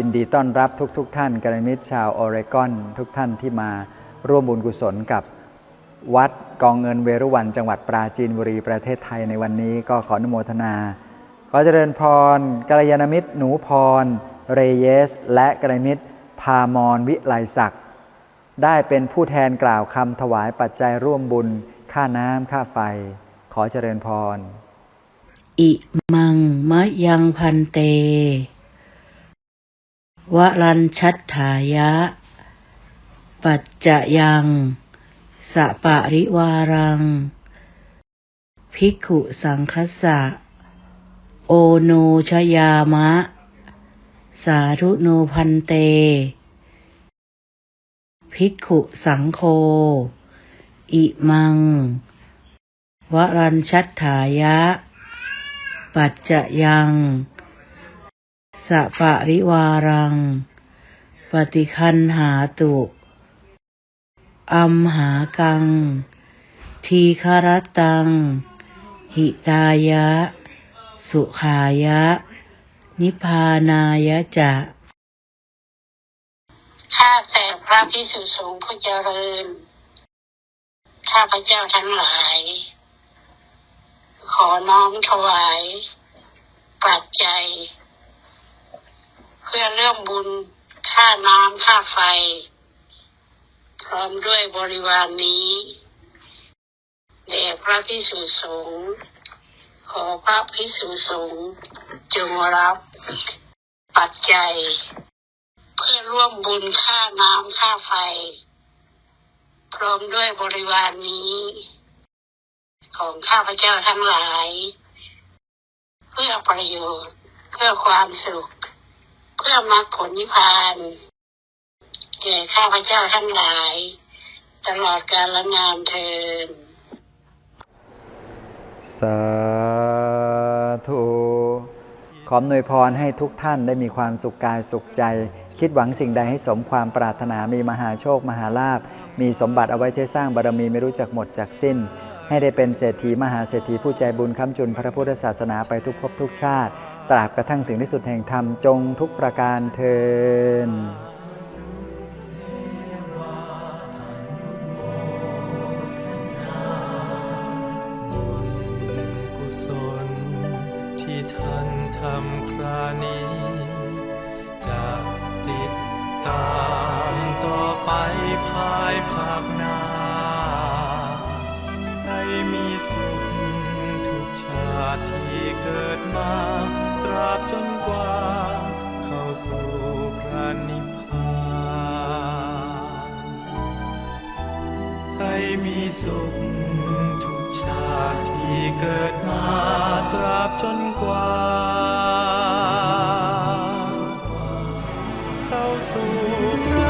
ยินดีต้อนรับทุกๆทท่านกัลยาณมิตรชาวออเรกอน ทุกท่านที่มาร่วมบุญกุศลกับวัดกองเงินเวรุวันจังหวัดปราจีนบุรีประเทศไทยในวันนี้ก็ขออนุโมทนาขอเจริญพรกัลยาณมิตร หนูพร เรเยส และกัลยาณมิตร พามรวิไลศักดิ์ได้เป็นผู้แทนกล่าวคำถวายปัจจัยร่วมบุญ ค่าน้ำค่าไฟ ขอเจริญพร อิมังมะยังพันเต วรัญชัตถายะ ปัจจะยังสะปะริวารัง ภิกขุสังคสะ โอโนชยามะ สาธุโนพันเต ภิกขุสังโฆอิมัง วรัญชัตถายะ ปัจจะยัง สะปะริวารัง ปฏิคันหาตุอัมหากัง ทีคารตัง หิตายะ สุขายะ นิพพานายะจะข้าแต่พระพิสุสงฆ์ผู้เจริญ ข้าพระเจ้าทั้งหลาย ขอน้อมถวาย ปัจจัย พื่อเรื่องบุญค่าน้ำค่าไฟ พร้อมด้วยบริวารนนี้แด่พระพิสุสงฆ์ขอพระพิสุสงฆ์จงรับปัจจัย เพื่อร่วมบุญค่าน้ำค่าไฟ พร้อมด้วยบริวารนนี้ ของข้าพเจ้าทั้งหลาย เพื่อประโยชน์ เพื่อความสุข เพื่อมรรคผลนิพพานแก่ข้าพเจ้าทั้งหลาย ตลอดกาลนานเทินสาธุขออนวยพรให้ทุกท่านได้มีความสุขกายสุขใจ คิดหวังสิ่งใดให้สมความปรารถนามีมหาโชค มหาลาภมีสมบัติเอาไว้ใช้สร้างบารมีไม่รู้จักหมดจากสิ้น ให้ได้เป็นเศรษฐีมหาเศรษฐีผู้ใจบุญค้ำจุนพระพุทธศาสนาไปทุกภพทุกชาติ ตราบกระทั่งถึงที่สุดแห่งธรรมจงทุกประการเทินำครานี้จะติดตามต่อไปภายภาคหน้า มีสุข ทุกชาติที่เกิดมาตราบจนกว่า เข้าสู่พระ